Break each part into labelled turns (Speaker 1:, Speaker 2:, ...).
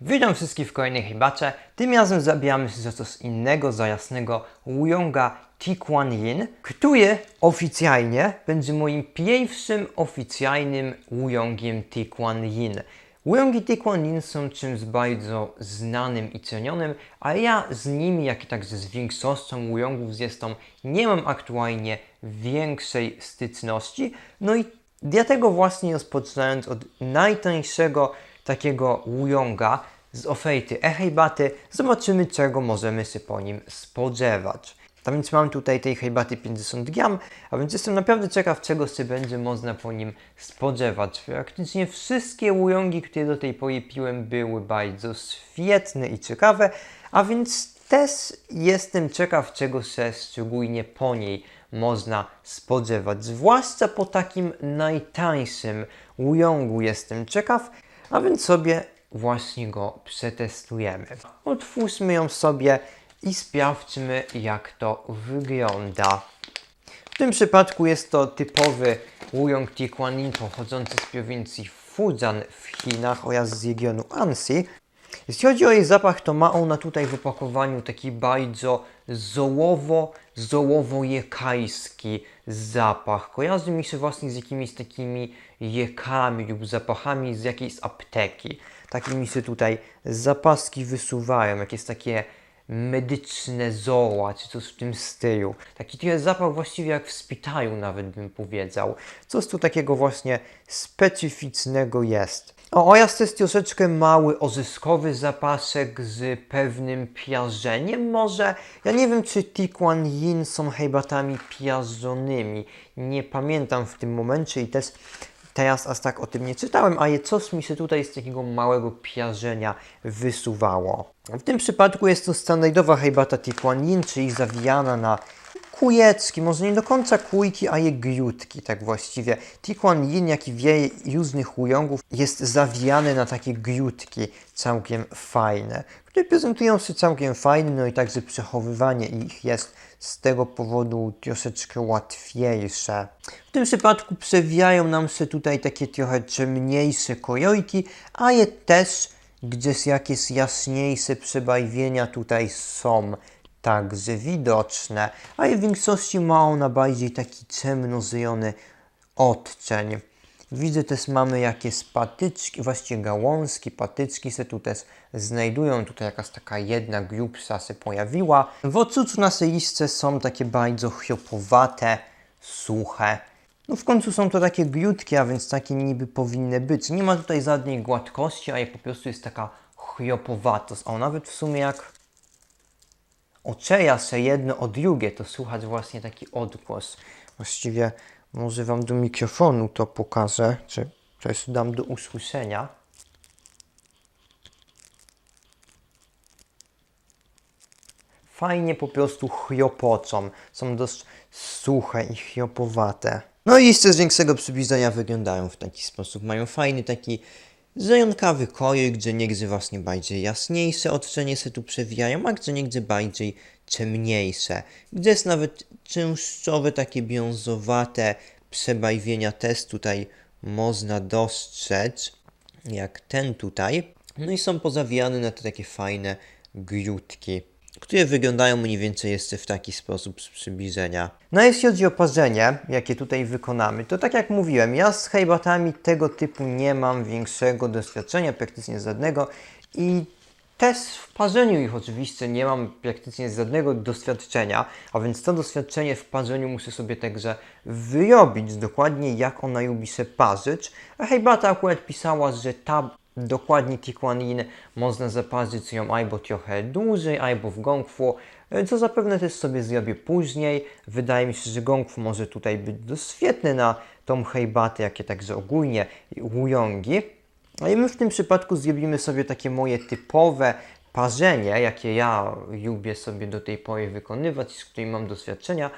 Speaker 1: Witam wszystkich w kolejnej herbacie. Tym razem zabieramy się za coś innego, za jasnego Wuyonga Tikuan Yin, który oficjalnie będzie moim pierwszym oficjalnym Wuyongiem Tikuan Yin. Wuyongi Tikuan Yin są czymś bardzo znanym i cenionym, a ja z nimi, jak i także z większością Wuyongów z Jestą, nie mam aktualnie większej styczności. No i dlatego właśnie rozpoczynając od najtańszego takiego Wuyonga z oferty e-herbaty, zobaczymy czego możemy się po nim spodziewać. A więc mam tutaj tej herbaty 50 gram, a więc jestem naprawdę ciekaw czego się będzie można po nim spodziewać. Praktycznie wszystkie Wuyongi, które do tej pory piłem były bardzo świetne i ciekawe, a więc też jestem ciekaw czego się szczególnie po niej można spodziewać. Zwłaszcza po takim najtańszym Wuyongu jestem ciekaw, a więc sobie właśnie go przetestujemy. Otwórzmy ją sobie i sprawdźmy jak to wygląda. W tym przypadku jest to typowy Wuyong Tikuanin pochodzący z prowincji Fujian w Chinach oraz z regionu Ansi. Jeśli chodzi o jej zapach, to ma ona tutaj w opakowaniu taki bardzo zołowo, zołowo-jekajski zapach. Kojarzy mi się właśnie z jakimiś takimi jekami lub zapachami z jakiejś apteki. Takie mi się tutaj zapaski wysuwają, jakieś takie medyczne zoła, czy coś w tym stylu. Taki trochę zapach właściwie jak w spitalu nawet bym powiedział. Coś tu takiego właśnie specyficznego jest. O, oraz to jest troszeczkę mały, ozyskowy zapaszek z pewnym piażeniem może. Ja nie wiem, czy Tikuan Yin są herbatami piażonymi. Nie pamiętam w tym momencie i też teraz aż tak o tym nie czytałem, ale coś mi się tutaj z takiego małego piażenia wysuwało. W tym przypadku jest to standardowa herbata Tikuan Yin, czyli zawijana na kujecki, może nie do końca kujki, a je griutki, tak właściwie. Tikuan Yin, jak i wiele różnych ujongów, jest zawijany na takie griutki całkiem fajne, które prezentują się całkiem fajnie, no i także przechowywanie ich jest z tego powodu troszeczkę łatwiejsze. W tym przypadku przewijają nam się tutaj takie trochę ciemniejsze kojojki, a je też gdzieś jakieś jaśniejsze przebarwienia tutaj są także widoczne, a w większości ma ona bardziej taki ciemnozielony odcień. Widzę też mamy jakieś patyczki, właściwie gałązki, patyczki się tu też znajdują. Tutaj jakaś taka jedna grubsza się pojawiła. W odczuciu nasze liście są takie bardzo chropowate, suche. No w końcu są to takie griutki, a więc takie niby powinny być. Nie ma tutaj żadnej gładkości, a je po prostu jest taka chropowatość. O, nawet w sumie jak oczeja się jedno od drugie, to słychać właśnie taki odgłos. Właściwie może Wam do mikrofonu to pokażę, czy też dam do usłyszenia. Fajnie po prostu chropocą. Są dość suche i chropowate. No i jeszcze z większego przybliżenia wyglądają w taki sposób. Mają fajny taki zajątkawy kolor, gdzie niegdzie właśnie bardziej jasniejsze odcienie się tu przewijają, a gdzie niegdzie bardziej ciemniejsze. Gdzie jest nawet częściowe takie brązowate przebarwienia też tutaj można dostrzec, jak ten tutaj. No i są pozawijane na te takie fajne grudki, które wyglądają mniej więcej jeszcze w taki sposób z przybliżenia. No jeśli chodzi o parzenie, jakie tutaj wykonamy, to tak jak mówiłem, ja z herbatami tego typu nie mam większego doświadczenia, praktycznie żadnego i też w parzeniu ich oczywiście nie mam praktycznie żadnego doświadczenia, a więc to doświadczenie w parzeniu muszę sobie także wyrobić dokładnie jak ona lubi się parzyć. A herbata akurat pisała, że ta dokładnie Tikuan Yin można zaparzyć ją albo trochę dłużej, albo w gongfu, co zapewne też sobie zrobię później. Wydaje mi się, że gongfu może tutaj być świetny na tą herbatę, jakie także ogólnie Wuyongi. No i my w tym przypadku zrobimy sobie takie moje typowe parzenie, jakie ja lubię sobie do tej pory wykonywać, z którymi mam doświadczenia,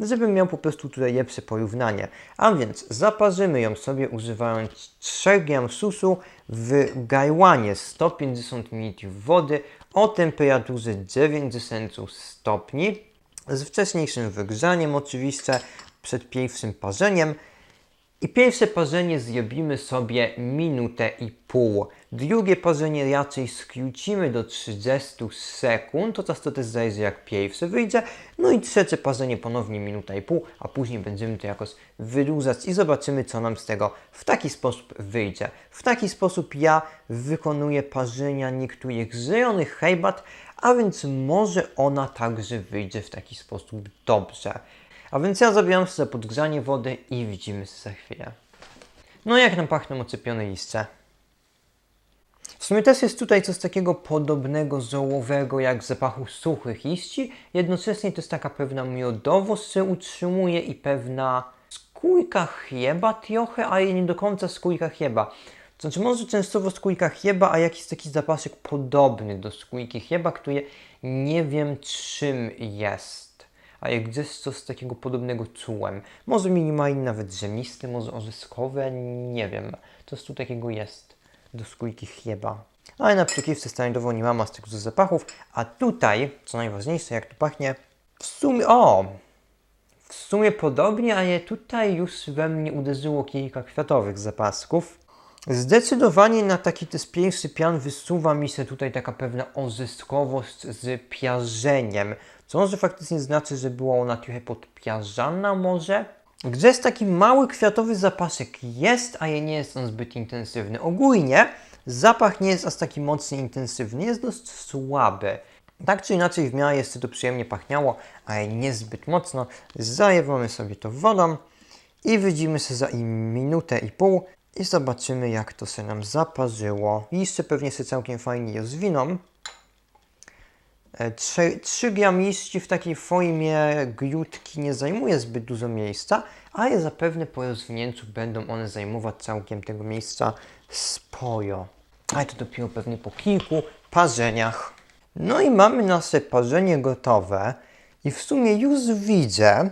Speaker 1: żebym miał po prostu tutaj lepsze porównanie. A więc zaparzymy ją sobie używając 3 gram susu w gajłanie 150 ml wody o temperaturze 90 stopni z wcześniejszym wygrzaniem oczywiście przed pierwszym parzeniem I pierwsze parzenie zrobimy sobie minutę i pół. Drugie parzenie raczej skrócimy do 30 sekund, to czas to też zależy jak pierwsze wyjdzie. No i trzecie parzenie ponownie minuta i pół, a później będziemy to jakoś wydłużać i zobaczymy co nam z tego w taki sposób wyjdzie. W taki sposób ja wykonuję parzenia niektórych zielonych herbat, a więc może ona także wyjdzie w taki sposób dobrze. A więc ja zabieram za podgrzanie wody i widzimy się za chwilę. No jak nam pachną oczepione liście? W sumie też jest tutaj coś takiego podobnego, zołowego, jak w zapachu suchych liści. Jednocześnie to jest taka pewna miodowość się utrzymuje i pewna skójka chieba trochę, ale nie do końca skójka chieba. To znaczy może częstowo skójka chieba, a jakiś taki zapaszek podobny do skójki chieba, który nie wiem czym jest. A jak gdzieś coś takiego podobnego czułem. Może minimalnie nawet rzemisty, może orzeskowe, nie wiem. Coś tu takiego jest do skójki chieba. Ale na przekiwce standardowo nie ma z tych zapachów. A tutaj, co najważniejsze, jak tu pachnie, w sumie, o! W sumie podobnie, ale tutaj już we mnie uderzyło kilka kwiatowych zapasków. Zdecydowanie na taki też pierwszy pian wysuwa mi się tutaj taka pewna ozyskowość z piarzeniem. Może faktycznie znaczy, że była ona trochę podpiarzana może? Gdzieś taki mały kwiatowy zapaszek jest, ale nie jest on zbyt intensywny. Ogólnie zapach nie jest aż taki mocno intensywny, jest dość słaby. Tak czy inaczej w miarę jeszcze to przyjemnie pachniało, ale niezbyt mocno. Zalewamy sobie to wodą i widzimy się za minutę i pół i zobaczymy jak to się nam zaparzyło. Liście pewnie się całkiem fajnie rozwiną. 3, 3 gram liści w takiej formie grudki nie zajmuje zbyt dużo miejsca, ale zapewne po rozwinięciu będą one zajmować całkiem tego miejsca sporo. Ale to dopiero pewnie po kilku parzeniach. No i mamy nasze parzenie gotowe i w sumie już widzę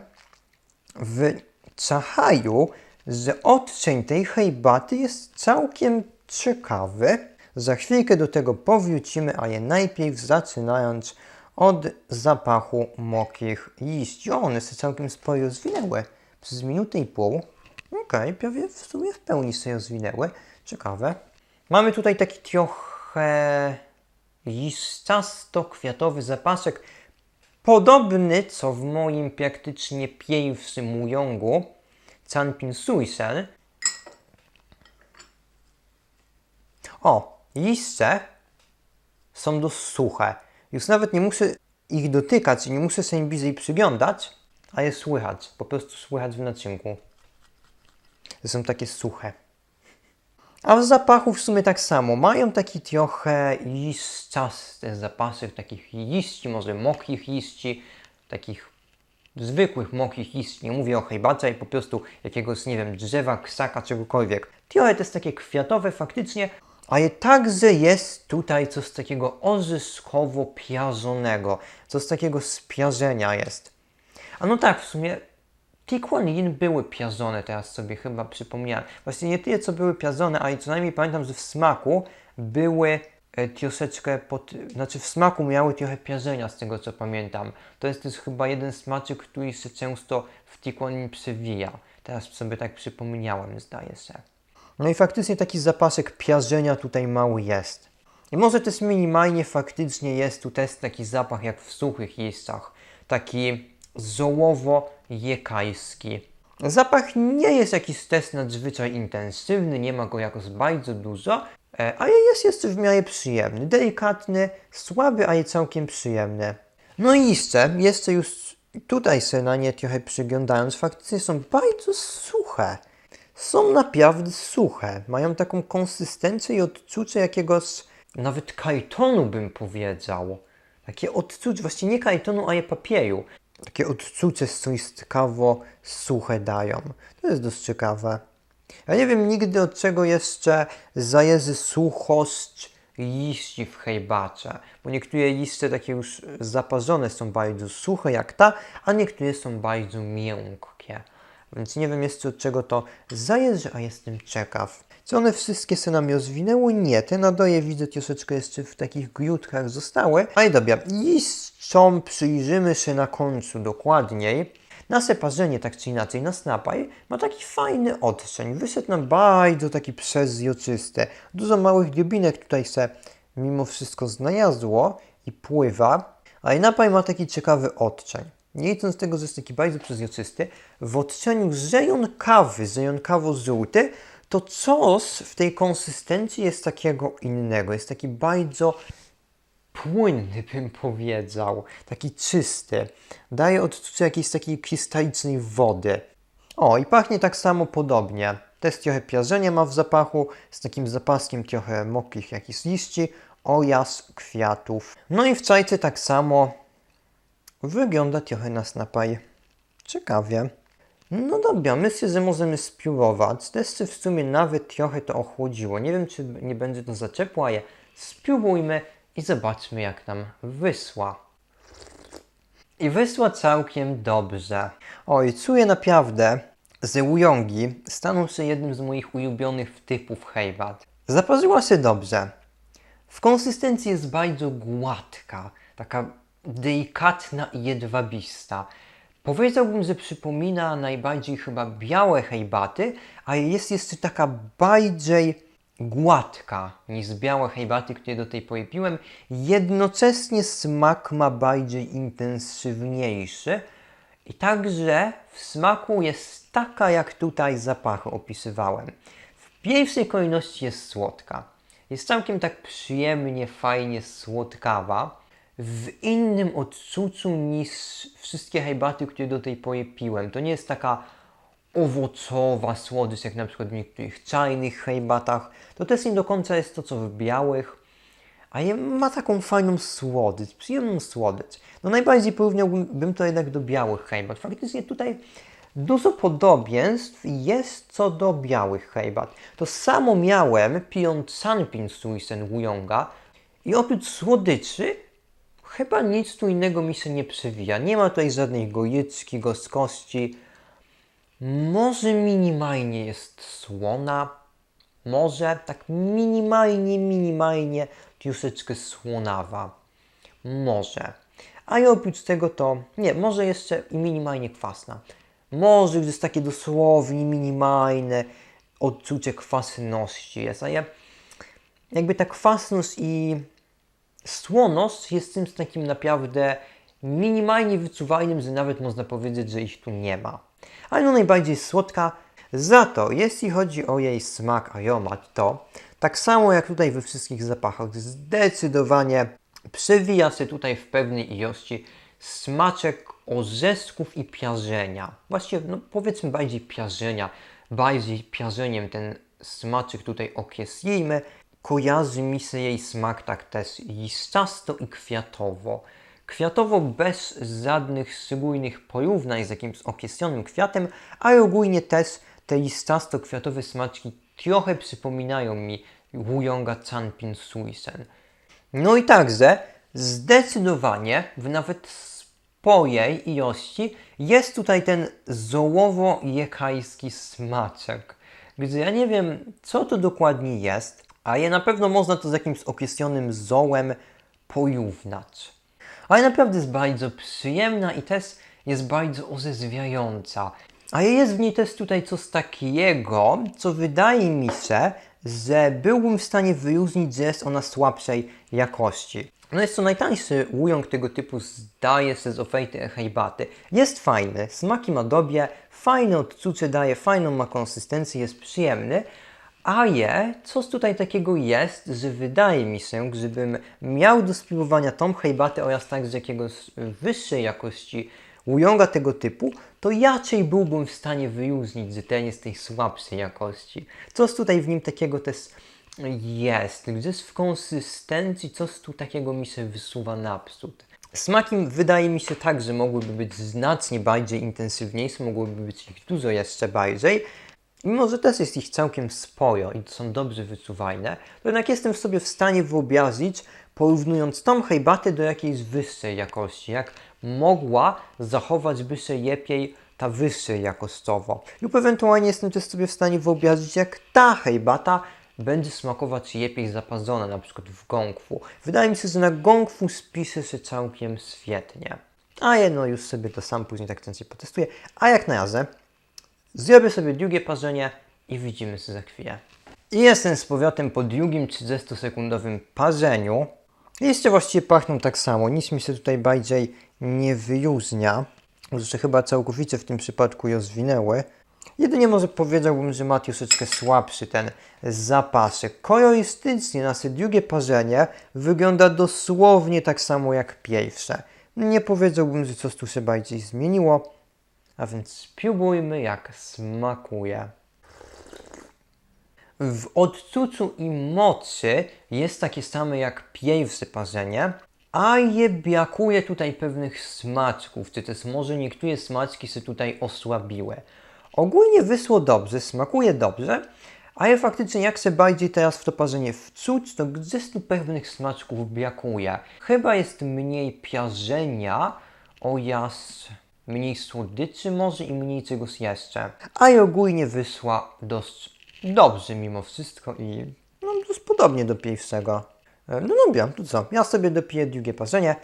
Speaker 1: w czachaju, że odcień tej herbaty jest całkiem ciekawy. Za chwilkę do tego powrócimy, ale najpierw zaczynając od zapachu mokrych liści. O, one się całkiem sporo rozwinęły. Przez minutę i pół. Okej, prawie w sumie w pełni się rozwinęły. Ciekawe. Mamy tutaj taki trochę liściasto-kwiatowy zapaszek. Podobny, co w moim praktycznie pierwszym mujongu. Canpin Suisel. O, liście są dość suche. Już nawet nie muszę ich dotykać i nie muszę się im bliżej przyglądać, a je słychać. Po prostu słychać w naczynku. Że są takie suche. A w zapachu w sumie tak samo. Mają taki trochę liściasty zapasek takich liści, może mokrych liści, takich zwykłych mokrych liści. Nie mówię o herbacie, ale po prostu jakiegoś, nie wiem, drzewa, ksaka, czegokolwiek. Trochę to jest takie kwiatowe faktycznie, ale także jest tutaj coś takiego orzyskowo-piarzonego, coś takiego spiarzenia jest. A no tak, w sumie Tikwanin były piarzone, teraz sobie chyba przypomniałem. Właśnie nie tyle, co były piarzone, ale co najmniej pamiętam, że w smaku były e, troszeczkę, pod, znaczy w smaku miały trochę piarzenia z tego, co pamiętam. To jest też chyba jeden smaczek, który się często w Tikwanin przewija. Teraz sobie tak przypomniałem, zdaje się. No i faktycznie taki zapasek piarzenia tutaj mały jest. I może też minimalnie faktycznie jest tu też taki zapach jak w suchych listach. Taki zołowo-jekajski. Zapach nie jest jakiś też nadzwyczaj intensywny, nie ma go jakoś bardzo dużo, e, ale jest jeszcze w miarę przyjemny. Delikatny, słaby, ale całkiem przyjemny. No i jeszcze, jeszcze już tutaj się na nie trochę przyglądając, faktycznie są bardzo suche są naprawdę suche. Mają taką konsystencję i odczucie jakiegoś nawet kajtonu bym powiedział. Takie odczucie, właściwie nie kajtonu, ale papieru. Takie odczucie stoistkawo suche dają. To jest dość ciekawe. Ja nie wiem nigdy od czego jeszcze zajezy suchość liści w herbacie, bo niektóre liście takie już zaparzone są bardzo suche jak ta, a niektóre są bardzo miękkie. Więc nie wiem jeszcze od czego to zależy, a jestem ciekaw. Czy one wszystkie się nam rozwinęły? Nie, te nadoje widzę troszeczkę jeszcze w takich grudkach zostały. Ale dobra, liściom przyjrzymy się na końcu dokładniej. Nasze parzenie, tak czy inaczej, nas napaj ma taki fajny odcień. Wyszedł nam bardzo taki przezroczysty. Dużo małych drobinek tutaj se mimo wszystko znalazło i pływa, ale napaj ma taki ciekawy odcień. Nie licząc tego, jest taki bardzo przezroczysty, w odcieniu zejonkawy, zejonkawo-żółty, to coś w tej konsystencji jest takiego innego. Jest taki bardzo płynny, bym powiedział. Taki czysty. Daje odczucie jakiejś takiej krystalicznej wody. O, i pachnie tak samo podobnie. Też trochę piarzenia ma w zapachu, z takim zapaskiem trochę mokrych jakichś liści oraz kwiatów. No i w czajce tak samo wygląda trochę nas napaj. Ciekawie. No dobra, myślę, że możemy spróbować. Też w sumie nawet trochę to ochłodziło. Nie wiem, czy nie będzie to za ciepło, ale spróbujmy i zobaczmy, jak nam wysła. I wysła całkiem dobrze. Oj, czuję naprawdę, że Uyongi staną się jednym z moich ulubionych typów herbat. Zaparzyła się dobrze. W konsystencji jest bardzo gładka, taka delikatna i jedwabista. Powiedziałbym, że przypomina najbardziej chyba białe herbaty, ale jest jeszcze taka bardziej gładka niż białe herbaty, które do tej pory piłem. Jednocześnie smak ma bardziej intensywniejszy i także w smaku jest taka, jak tutaj zapachy opisywałem. W pierwszej kolejności jest słodka. Jest całkiem tak przyjemnie, fajnie słodkawa. W innym odczuciu niż wszystkie herbaty, które do tej pory piłem. To nie jest taka owocowa słodycz, jak na przykład w niektórych czajnych herbatach. To też nie do końca jest to, co w białych, ale ma taką fajną słodycz, przyjemną słodycz. No najbardziej porównałbym to jednak do białych herbat. Faktycznie tutaj dużo podobieństw jest co do białych herbat. To samo miałem pijąc Sanpin Suisen Wuyonga i oprócz słodyczy chyba nic tu innego mi się nie przewija. Nie ma tutaj żadnej gojyczki, gorzkości. Może minimalnie jest słona, może tak minimalnie, minimalnie troszeczkę słonawa. Może. A i oprócz tego to, nie, może jeszcze i minimalnie kwasna. Może już jest takie dosłownie minimalne odczucie kwasności jest, a ja jakby ta kwasność i słoność jest czymś takim naprawdę minimalnie wyczuwalnym, że nawet można powiedzieć, że ich tu nie ma. Ale no najbardziej słodka. Za to, jeśli chodzi o jej smak, aromat, to tak samo jak tutaj we wszystkich zapachach, zdecydowanie przewija się tutaj w pewnej ilości smaczek orzeszków i piarzenia. Właściwie, no powiedzmy bardziej piarzenia, bardziej piarzeniem ten smaczek tutaj określimy. Kojarzy mi się jej smak tak też liściasto i kwiatowo. Kwiatowo bez żadnych szczególnych porównań z jakimś określonym kwiatem, ale ogólnie też te listasto-kwiatowe smaczki trochę przypominają mi Wuyonga Chanpin Suisen. No i także zdecydowanie w nawet sporej ilości jest tutaj ten zołowo-jekajski smaczek. Gdy ja nie wiem, co to dokładnie jest, ale na pewno można to z jakimś określonym zołem porównać. Ale naprawdę jest bardzo przyjemna i też jest bardzo orzeźwiająca. A jest w niej też tutaj coś takiego, co wydaje mi się, że byłbym w stanie wyróżnić, że jest ona słabszej jakości. No jest to najtańszy łujong tego typu, zdaje się z oferty herbaty. Jest fajny, smaki ma dobie, fajne odczucie daje, fajną ma konsystencję, jest przyjemny, ale coś tutaj takiego jest, że wydaje mi się, gdybym miał do spróbowania tą herbatę oraz także jakiegoś wyższej jakości Uyonga tego typu, to raczej byłbym w stanie wyróżnić, że ten jest tej słabszej jakości. Coś tutaj w nim takiego też jest, gdzieś w konsystencji coś tu takiego mi się wysuwa naprzód. Smaki wydaje mi się tak, że mogłyby być znacznie bardziej intensywniejsze, mogłyby być ich dużo jeszcze bardziej. Mimo, że też jest ich całkiem sporo i są dobrze wyczuwalne, to jednak jestem w sobie w stanie wyobrazić, porównując tą herbatę do jakiejś wyższej jakości, jak mogła zachować by się lepiej ta wyższej jakościowo. Lub ewentualnie jestem też sobie w stanie wyobrazić, jak ta herbata będzie smakować lepiej zapadzona, na przykład w gongfu. Wydaje mi się, że na gongfu spisze się całkiem świetnie. A jedno już sobie to sam później tak częściej potestuję. A jak na razie, zrobię sobie drugie parzenie i widzimy się za chwilę. I jestem z powrotem po drugim 30-sekundowym parzeniu. Liście właściwie pachną tak samo, nic mi się tutaj bardziej nie wyróżnia. Zresztą chyba całkowicie w tym przypadku je zwinęły. Jedynie może powiedziałbym, że ma troszeczkę słabszy ten zapaszek. Kolorystycznie nasze drugie parzenie wygląda dosłownie tak samo jak pierwsze. Nie powiedziałbym, że coś tu się bardziej zmieniło. A więc spróbujmy jak smakuje. W odczuciu i mocy jest takie same jak pierwsze parzenie, a je brakuje tutaj pewnych smaczków, czy też może niektóre smaczki się tutaj osłabiły. Ogólnie wyszło dobrze, smakuje dobrze, ale faktycznie jak się bardziej teraz w to parzenie wczuć, to gdzieś tu pewnych smaczków brakuje. Chyba jest mniej piarzenia oraz mniej słodyczy może i mniej czegoś jeszcze. A i ogólnie wyszła dość dobrze mimo wszystko i no dość podobnie do pierwszego. E, No dobra, to co? Ja sobie dopiję drugie parzenie,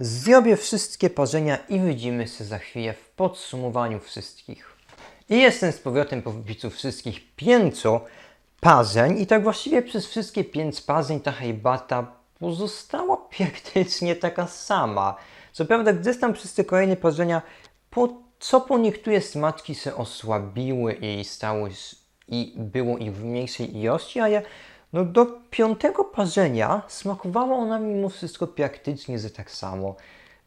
Speaker 1: zrobię wszystkie parzenia i widzimy się za chwilę w podsumowaniu wszystkich. I jestem z powrotem po wybiciu wszystkich pięciu parzeń i tak właściwie przez wszystkie pięć parzeń ta herbata pozostała praktycznie taka sama. Co prawda gdzieś tam przez te kolejne parzenia po, co po niektóre smaczki się osłabiły i stały i było ich w mniejszej ilości, ale no do piątego parzenia smakowała ona mimo wszystko praktycznie że tak samo.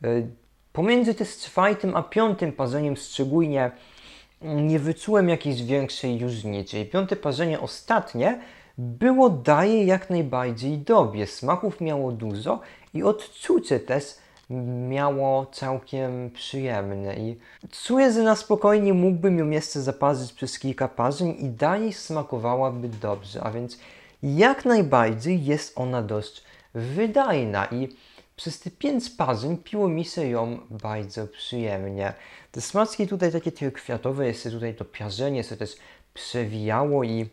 Speaker 1: Y, Pomiędzy tym czwartym a piątym parzeniem szczególnie nie wyczułem jakiejś większej różnicy. Piąte parzenie ostatnie było daje jak najbardziej dobie. Smaków miało dużo i odczucie też miało całkiem przyjemne. I czuję, że na spokojnie mógłbym ją jeszcze zaparzyć przez kilka parzeń i dalej smakowałaby dobrze. A więc jak najbardziej jest ona dość wydajna i przez te pięć parzeń piło mi się ją bardzo przyjemnie. Te smaczki tutaj takie trochę kwiatowe, jeszcze tutaj to piarzenie się też przewijało i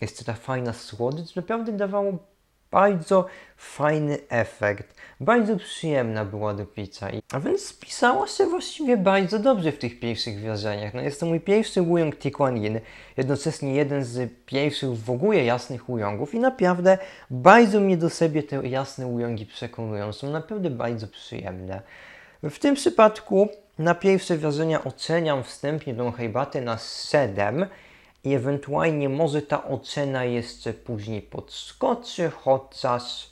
Speaker 1: jeszcze ta fajna słodycz naprawdę dawało bardzo fajny efekt. Bardzo przyjemna była do picia. A więc spisała się właściwie bardzo dobrze w tych pierwszych wrażeniach. No jest to mój pierwszy ujong Tikuanin, jednocześnie jeden z pierwszych w ogóle jasnych ujongów i naprawdę bardzo mnie do siebie te jasne ujongi przekonują. Są naprawdę bardzo przyjemne. W tym przypadku na pierwsze wrażenia oceniam wstępnie tą herbatę na 7 i ewentualnie może ta ocena jeszcze później podskoczy, chociaż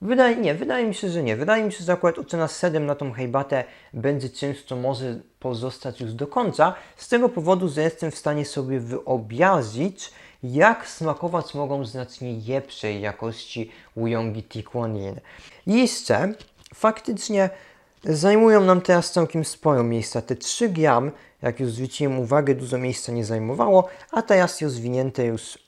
Speaker 1: wydaje, nie, wydaje mi się, że nie. Wydaje mi się, że akurat ocena 7 na tą herbatę będzie czymś, co może pozostać już do końca, z tego powodu, że jestem w stanie sobie wyobrazić, jak smakować mogą znacznie lepszej jakości Uyongi Tikuanin. Liście faktycznie zajmują nam teraz całkiem sporo miejsca. Te 3 gram, jak już zwróciłem uwagę, dużo miejsca nie zajmowało, a teraz rozwinięte już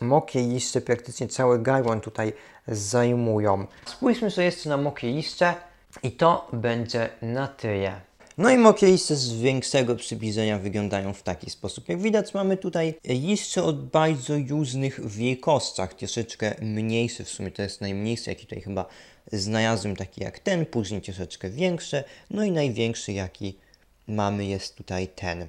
Speaker 1: mokie liście praktycznie cały garbon tutaj zajmują. Spójrzmy sobie jeszcze na mokie liście i to będzie na tyle. No i mokie liście z większego przybliżenia wyglądają w taki sposób. Jak widać mamy tutaj liście o bardzo różnych wielkościach, troszeczkę mniejsze, w sumie to jest najmniejszy, jaki tutaj chyba znalazłem, taki jak ten, później troszeczkę większe, no i największy jaki mamy jest tutaj ten.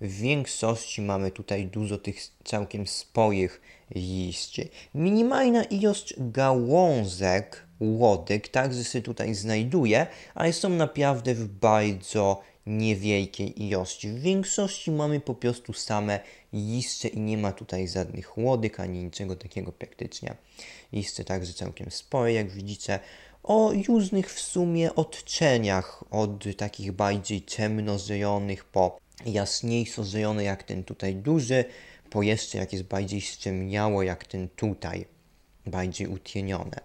Speaker 1: W większości mamy tutaj dużo tych całkiem sporych liści. Minimalna ilość gałązek, łodyg także się tutaj znajduje, ale są naprawdę w bardzo niewielkiej ilości. W większości mamy po prostu same liście i nie ma tutaj żadnych łodyg ani niczego takiego praktycznie. Liście także całkiem spore, jak widzicie o różnych w sumie odcieniach, od takich bardziej ciemnozielonych po jaśniejszo zielone jak ten tutaj duży, po jeszcze jak jest bardziej ściemniało jak ten tutaj, bardziej utienione.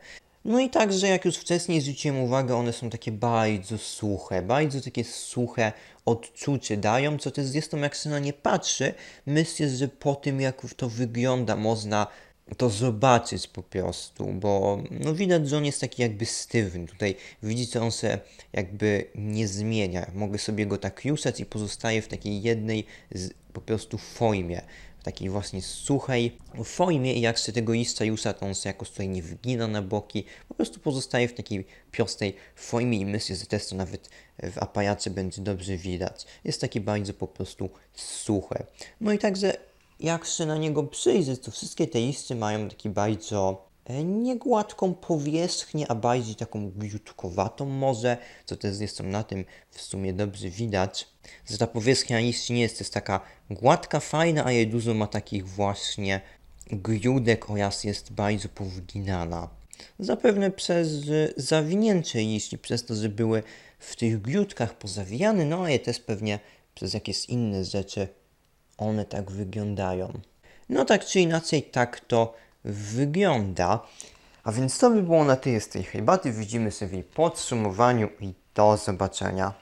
Speaker 1: No i także, jak już wcześniej zwróciłem uwagę, one są takie bardzo suche, bardzo takie suche odczucie dają, co też zresztą jak się na nie patrzy, myślę, że po tym jak to wygląda można to zobaczyć po prostu, bo no widać, że on jest taki jakby sztywny. Tutaj widzicie, on się jakby nie zmienia. Mogę sobie go tak rusać i pozostaje w takiej jednej z, po prostu formie. w takiej właśnie suchej formie i jak się tego liścia jusa, to on się jakoś tutaj nie wygina na boki, po prostu pozostaje w takiej prostej formie i myślę, że też to nawet w aparacie będzie dobrze widać. Jest takie bardzo po prostu suche. No i także jak się na niego przyjrzeć, to wszystkie te listy mają taki bardzo e, nie gładką powierzchnię, a bardziej taką glutkowatą może, co też zresztą na tym w sumie dobrze widać, że ta powierzchnia liści nie jest taka gładka, fajna, ale dużo ma takich właśnie grudek oraz jest bardzo powginana. Zapewne przez zawinięcie liści, przez to, że były w tych grudkach pozawijane, no ale też pewnie przez jakieś inne rzeczy one tak wyglądają. No tak czy inaczej, tak to wygląda. A więc to by było na tyle z tej herbaty. Widzimy sobie w podsumowaniu i do zobaczenia.